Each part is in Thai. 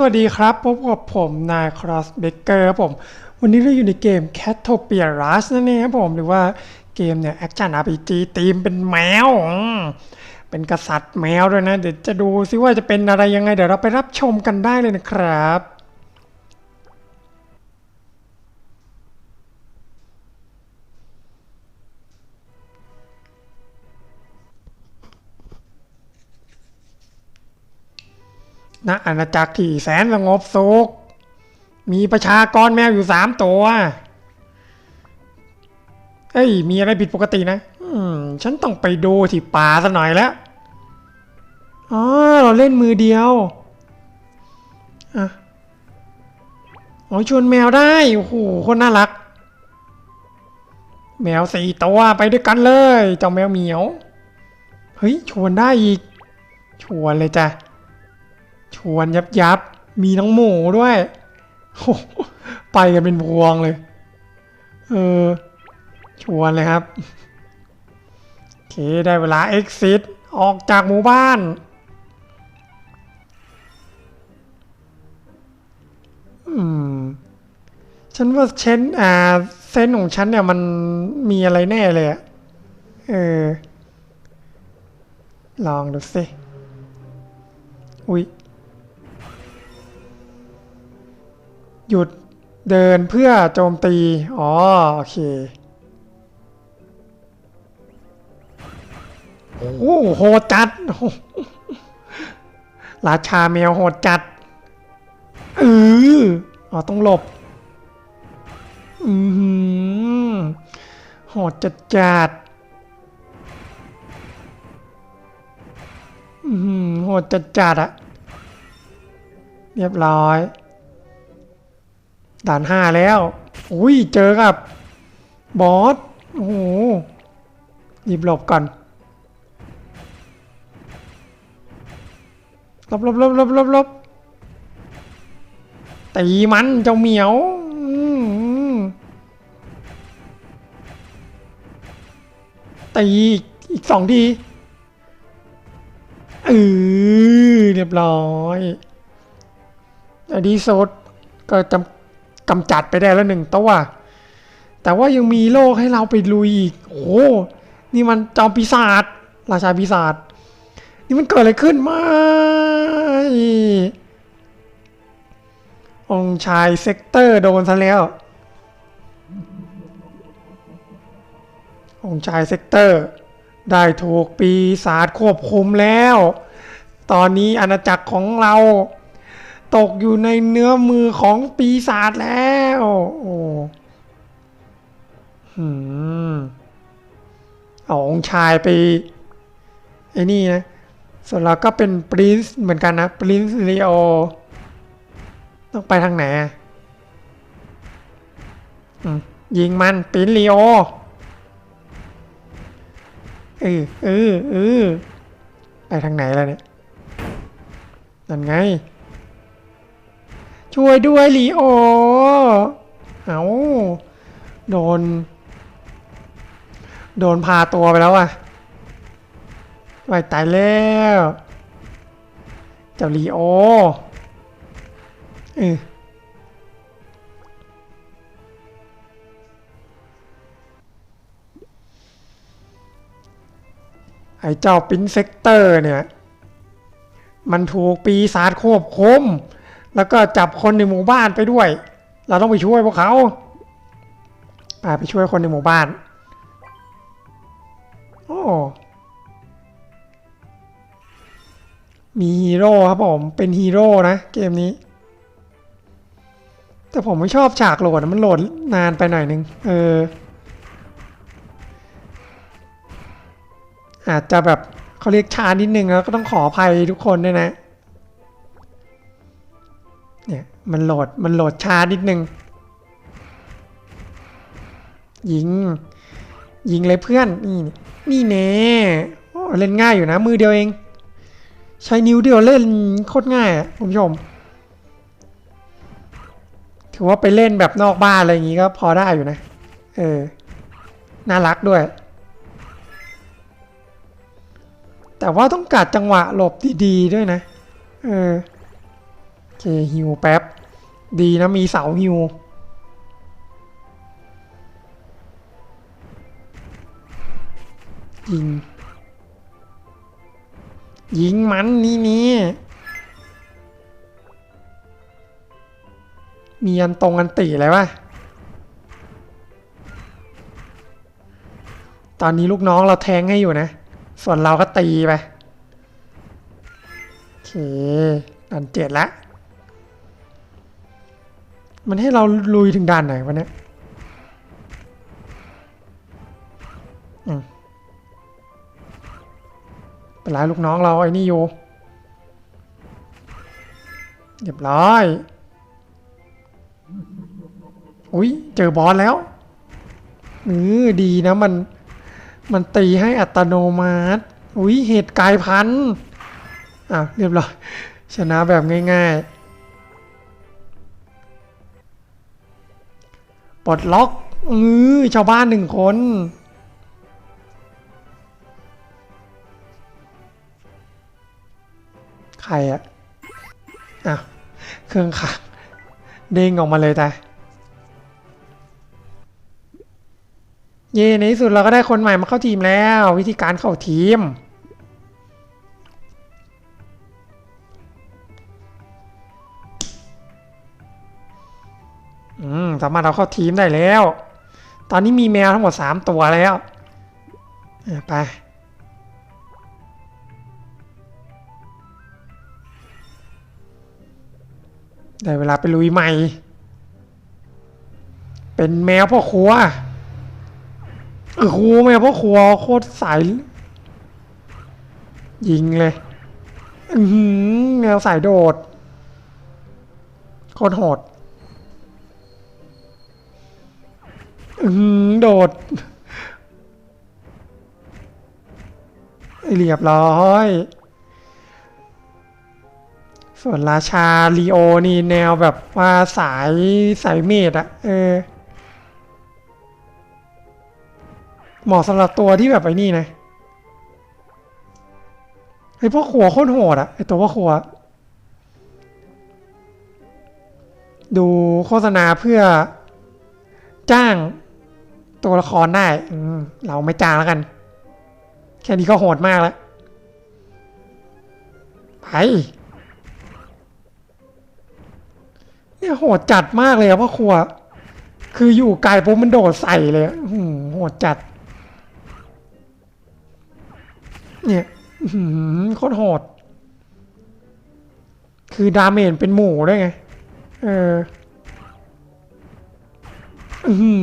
สวัสดีครับ พบกับผมนายครอสเบเกอร์ผม วันนี้เราอยู่ในเกม c a t o p i a r u s นั่นเองครับผม หรือว่าเกมเนี่ยแอคชั่น RPG ทีมเป็นแมว เป็นกษัตริย์แมวด้วยนะ เดี๋ยวจะดูซิว่าจะเป็นอะไรยังไง เดี๋ยวเราไปรับชมกันได้เลยนะครับ ณอาณาจักรที่แสนสงบสุข มีประชากรแมวอยู่สามตัว เอ้ย มีอะไรผิดปกตินะฉันต้องไปดูที่ป่าซะหน่อยแล้วอ๋อเราเล่นมือเดียวอะอ๋อชวนแมวได้ โอ้โห คนน่ารัก แมวสี่ตัวไปด้วยกันเลย เจ้าแมวเหมียว เฮ้ย ชวนได้อีก ชวนเลยจ้ะ ชวนยับยับมีน้องหมูด้วยโอ้โหไปกันเป็นพวงเลย เออ ชวนเลยครับ โอเค ได้เวลา exit ออกจากหมู่บ้าน อืม ฉันว่าเชนอ่าเซนของฉันเนี่ยมันมีอะไรแน่เลยอะเออ ลองดูสิ อุ๊ย หยุดเดินเพื่อโจมตี อ๋อ โอเค โอ้โหโหดจัด ราชาแมวโหดจัดเอออ๋อ ต้องหลบ อืมโหดจัดจัดอืมโหดจัดจัดอะเรียบร้อย ด่านห้าแล้วอุ้ยเจอกับบอสโอ้โหหยิบหลบก่อนหลบหลบหลบหลบหลบหลบตีมันเจ้าเหมียวตีอีกสองทีเออเรียบร้อยในที่สุดก็จำ กำจัดไปได้แล้วหนึ่งตัว แต่ว่ายังมีโลกให้เราไปลุยอีก โอ้โหนี่มันจอมปีศาจ ราชาปีศาจ นี่มันเกิดอะไรขึ้นไม่องชายเซกเตอร์โดนซะแล้ว องชายเซกเตอร์ ได้ถูกปีศาจควบคุมแล้ว ตอนนี้อาณาจักรของเรา ตกอยู่ในเนื้อมือของปีศาจแล้วโอ้หืมเอาองชายไปไอ้นี่นะ ส่วนเราก็เป็นปรินซ์เหมือนกันนะปรินซ์ลีโอต้องไปทางไหนอยิงมันปรินซ์ลีโอเออเออเออไปทางไหนล่ะเนี่ยนั่นไง ช่วยด้วยลีโอ เอาโดน โดนพาตัวไปแล้วอะไปตายแล้วเจ้าลีโอเออไอ้เจ้าปินเซกเตอร์เนี่ย มันถูกปีศาจควบคุม แล้วก็จับคนในหมู่บ้านไปด้วย เราต้องไปช่วยพวกเขาไปไปช่วยคนในหมู่บ้าน โอ้มีฮีโร่ครับผม เป็นฮีโร่นะเกมนี้ แต่ผมไม่ชอบฉากโหลดนะมันโหลดนานไปหน่อยนึง เออ อาจจะแบบเขาเรียกช้านิดนึงแล้วก็ต้องขออภัยทุกคนด้วยนะ เนี่ยมันโหลดมันโหลดช้านิดนึง ยิง ยิงเลยเพื่อน นี่นี่แน่เล่นง่ายอยู่นะ มือเดียวเอง ใช้นิ้วเดียวเล่นโคตรง่ายอะคุณผู้ชม ถือว่าไปเล่นแบบนอกบ้านอะไรอย่างงี้ก็พอได้อยู่นะ เออ น่ารักด้วย แต่ว่าต้องกัดจังหวะหลบดีๆด้วยนะ เออ เคฮิวแป๊บ ดีนะมีเสาฮิวยิง ยิงมันนี่นี่มีอันตรงอันตีอะไรวะ ตอนนี้ลูกน้องเราแทงให้อยู่นะ ส่วนเราก็ตีไป โอเคด่านเจ็ดละ มันให้เราลุยถึงด่านไหนวะเนี่ยเป็นไรลูกน้องเราไอ้นี่อยู่เรียบร้อย อุ้ยเจอบอสแล้วเออดีนะมัน มันตีให้อัตโนมัติ อุ้ยเหตุกลายพันธุ์อะเรียบร้อย ชนะแบบง่าย ๆ ปลดล็อกเออชาวบ้านหนึ่งคน ใครอะอะเครื่องขังเด้งออกมาเลยแต่เย่ในที่สุดเราก็ได้คนใหม่มาเข้าทีมแล้ว วิธีการเข้าทีม สามารถเอาเข้าทีมได้แล้ว ตอนนี้มีแมวทั้งหมดสามตัวแล้วไปได้เวลาไปลุยใหม่ เป็นแมวพ่อครัวเออครูแมวพ่อครัวโคตรสายยิงเลยอือแมวสายโดด โคตรโหด โดดเรียบร้อย ส่วนราชาลีโอนี่แนวแบบว่าสายสายเมดอะเออเหมาะสำหรับตัวที่แบบไอ้นี่นะไอ้พวกขัวโคตรโหดอะไอ้ตัวพวกขัว ดูโฆษณาเพื่อจ้าง ตัวละครได้อืเราไม่จ้างแล้วกัน แค่นี้ก็โหดมากแล้ว ไปเนี่ยโหดจัดมากเลยอะพ่อครัว คืออยู่ไกลปุ๊บมันโดดใส่เลยอืโหดจัด เนี่ยโคตรโหด คือดาเมจเป็นหมูด้วยไง เออ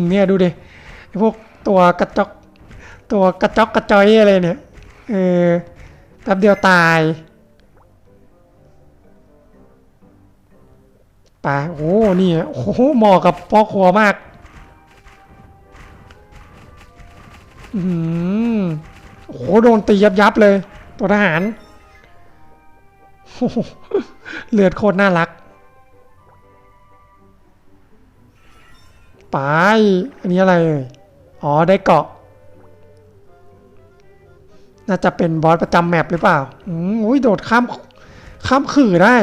เนี่ยดูดิ พวกตัวกระจกตัวกระจกกระจอยอะไรเนี่ยเออแป๊บเดียวตายไปโอ้นี่โอ้โหเหมาะกับพ่อครัวมากอืมโอ้โหโดนตียับยับเลย ตัวทหารเลือดโคตรน่ารักไปอันนี้อะไรเอ่ย อ๋อได้เกาะ น่าจะเป็นบอสประจำแมปหรือเปล่าอืมอุ้ยโดดข้ามข้ามขื่อได้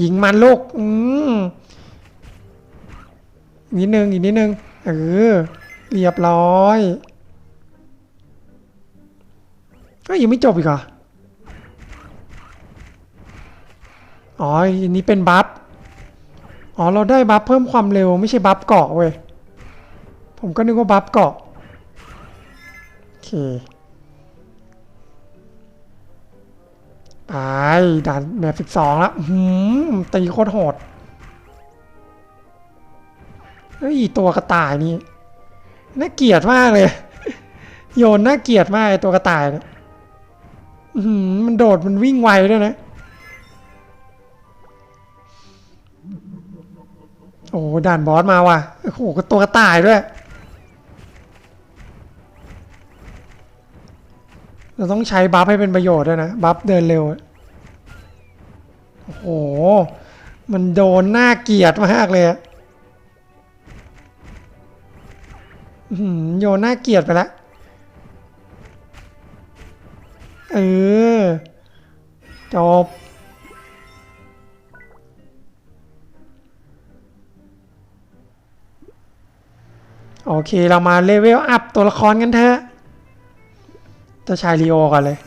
ยิงมันลูก อืมนิดนึง อีกนิดนึง เออ เรียบร้อย ก็ยังไม่จบอีกเหรอ อ๋ออันนี้เป็นบัฟ อ๋อ เราได้บัฟเพิ่มความเร็วไม่ใช่บัฟเกาะเว้ย ผมก็นึกว่าบัฟเกาะ โอเค ไป ด่านแบบสิบสองแล้วอื้อหืมตีโคตรโหด เฮ้ย ตัวกระต่ายนี่ น่าเกลียดมากเลย โยนน่าเกลียดมากไอ้ตัวกระต่ายเนี่ยหือมันโดดมันวิ่งไวด้วยนะ โอ้ด่านบอสมาว่ะ โอ้โหก็ตัวกระต่ายด้วย เราต้องใช้บัฟให้เป็นประโยชน์ด้วยนะ บัฟเดินเร็ว โอ้โห มันโดนหน่าเกียดมากเลยโยนหน่าเกียดไปล้วเออ จบ โอเคเรามาเลเวลอัพตัวละครกันเถอะเจะชายลีโอก่อนเลย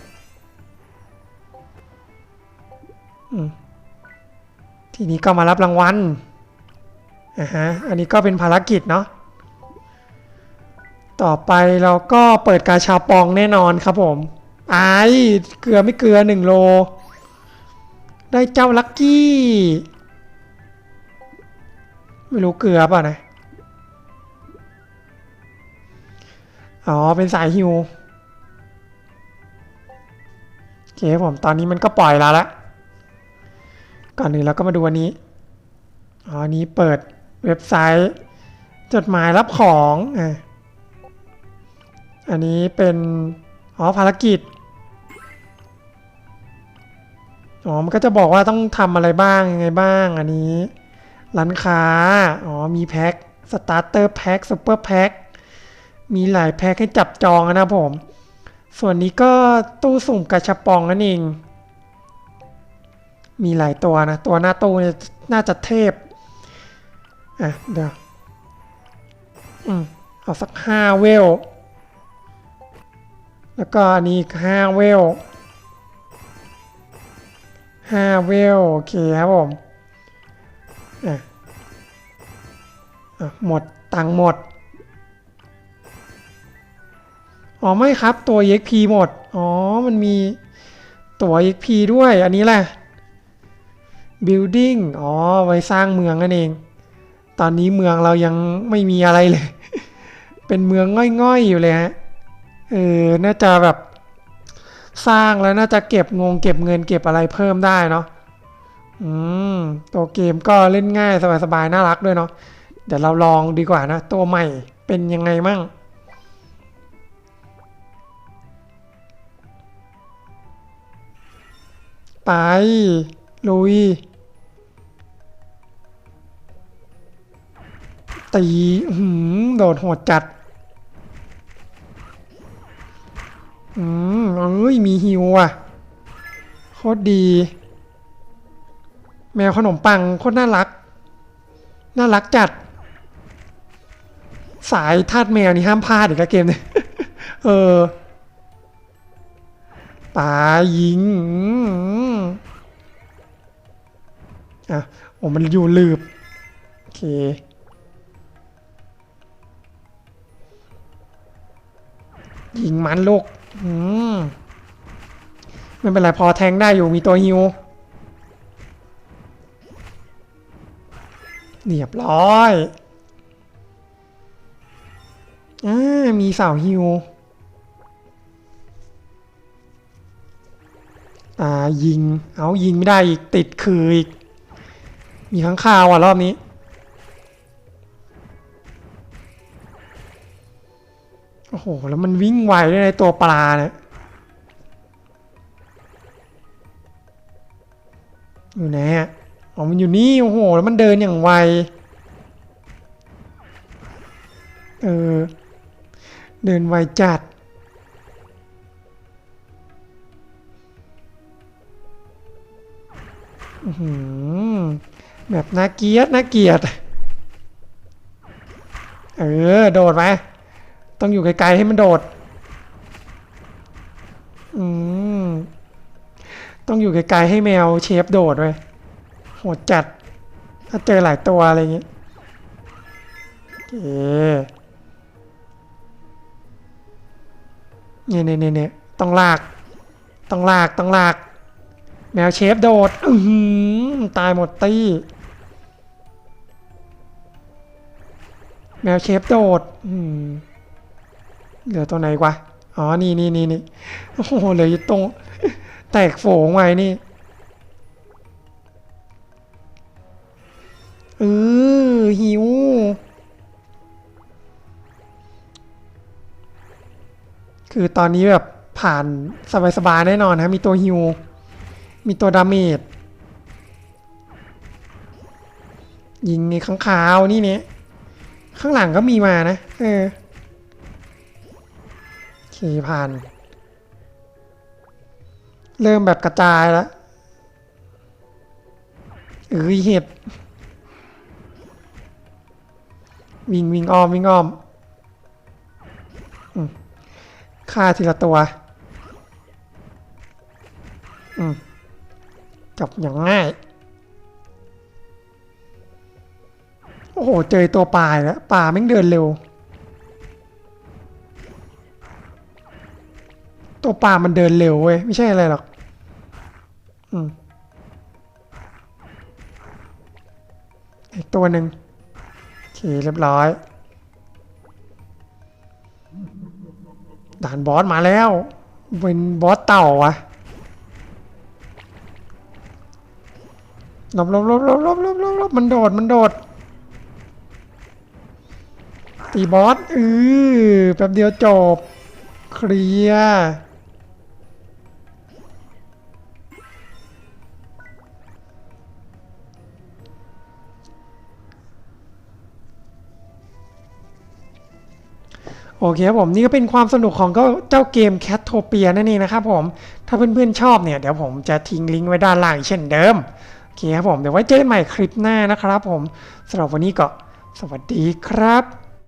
ทีนี้ก็มารับรางวัลอ่าฮะอันนี้ก็เป็นภารกิจเนาะต่อไปเราก็เปิดกาชาปองแน่นอนครับผมไอ้เกลือไม่เกลือหนึ่งโล ได้เจ้าลักกี้ ไม่รู้เกลือเปล่ะนะ อ๋อ เป็นสายฮิวโอเคผมตอนนี้มันก็ปล่อยแล้วละก่อนหนึ่งเราก็มาดูอันนี้ อ๋อนี้เปิดเว็บไซต์ จดหมายรับของอะอันนี้เป็นอ๋อภารกิจอ๋อ มันก็จะบอกว่าต้องทำอะไรบ้างยังไงบ้าง อันนี้ ร้านค้า อ๋อ มีแพ็ค สตาร์เตอร์แพ็คซูเปอร์แพ็ค มีหลายแพ็คให้จับจองนะครับผม ส่วนนี้ก็ตู้สุ่มกระชับปองนั่นเอง มีหลายตัวนะ ตัวหน้าตู้น่าจะเทพ อะ เดี๋ยว อืม เอาสักห้าเวล แล้วก็อันนี้ห้าเวลห้าเวล โอเคครับผม อะอะหมด ตังหมด อ๋อไม่ครับตัว EXP หมด อ๋อมันมีตัว EXP ด้วย อันนี้แหละ Building อ๋อไว้สร้างเมืองนั่นเอง ตอนนี้เมืองเรายังไม่มีอะไรเลย เป็นเมืองง่อยๆอยู่เลยฮะ เออ น่าจะแบบสร้างแล้วน่าจะเก็บงงเก็บเงินเก็บอะไรเพิ่มได้เนาะ อืม ตัวเกมก็เล่นง่ายสบายๆน่ารักด้วยเนาะ เดี๋ยวเราลองดีกว่านะ ตัวใหม่เป็นยังไงมั่ง ไป ลุย ตีหืมโดดโหดจัด อืมเอ้ย มีฮิวอะ โคตรดี แมวขนมปัง โคตรน่ารัก น่ารักจัด สายทาสแมวนี่ห้ามพลาดอีกแล้วเกมเนี่ย เออ ตายิงอะโอ้มันอยู่ลืบ โอเคยิงมันลูกอืมไม่เป็นไรพอแทงได้อยู่มีตัวฮิวเรียบร้อย อ่า มีสาวฮิว ยิง เอายิงไม่ได้อีกติดคืออีก มีข้างคาวอะรอบนี้ โอ้โห แล้วมันวิ่งไวด้วยในตัวปลาเนี่ยอยู่ไหนอะอ๋อมันอยู่นี่ โอ้โห แล้วมันเดินอย่างไว เออ เดินไวจัด แบบน่าเกลียดน่าเกลียด เออ โดดไหมต้องอยู่ไกลๆให้มันโดด อืม ต้องอยู่ไกลๆให้แมวเชฟโดดไว้ยโหดจัด ถ้าเจอหลายตัวอะไรอย่างเงี้ยโอเคเนี่ยเนี่ยเนี่ยเนี่ยต้องลาก ต้องลาก ต้องลาก แมวเชฟโดดอือหือตายหมดตี้ แมวเชฟโดดอืเหลือตัวไหนวะอ๋อ นี่นี่นี่นี่โอ้โหเหลืออยู่ตรง แตกโฝงไว้นี่เออหิวคือตอนนี้แบบผ่านสบายๆแน่นอนนะมีตัวฮิว มีตัวดาเมจยิงในข้างขาวนี่เนี่ยข้างหลังก็มีมานะเออโอเคผ่าน เริ่มแบบกระจายแล้วเอ้ยเห็ดวิ่งวิ่งอ้อมวิ่งอ้อมฆ่าทีละตัว อืม จับอย่างง่าย โอ้โห เจอตัวปลาแล้วปลาแม่งเดินเร็ว ตัวปลามันเดินเร็วเว้ย ไม่ใช่อะไรหรอกอืมอีกตัวหนึ่งโอเคเรียบร้อย ด่านบอสมาแล้ว เป็นบอสเต่าอะ หลบหลบหลบหลบหลบหลบหลบหลบมันโดดมันโดด ตีบอสเออแป๊บเดียวจบ เคลียร์โอเคครับผมนี่ก็เป็นความสนุกของเจ้าเกม c a t t o p i a นั่นเองนะครับผม ถ้าเพื่อนๆชอบเนี่ย เดี๋ยวผมจะทิ้งลิงก์ไว้ด้านล่างเช่นเดิม เคครับผม เดี๋ยวไว้เจอกันใหม่คลิปหน้านะครับผมสำหรับวันนี้ก็สวัสดีครับ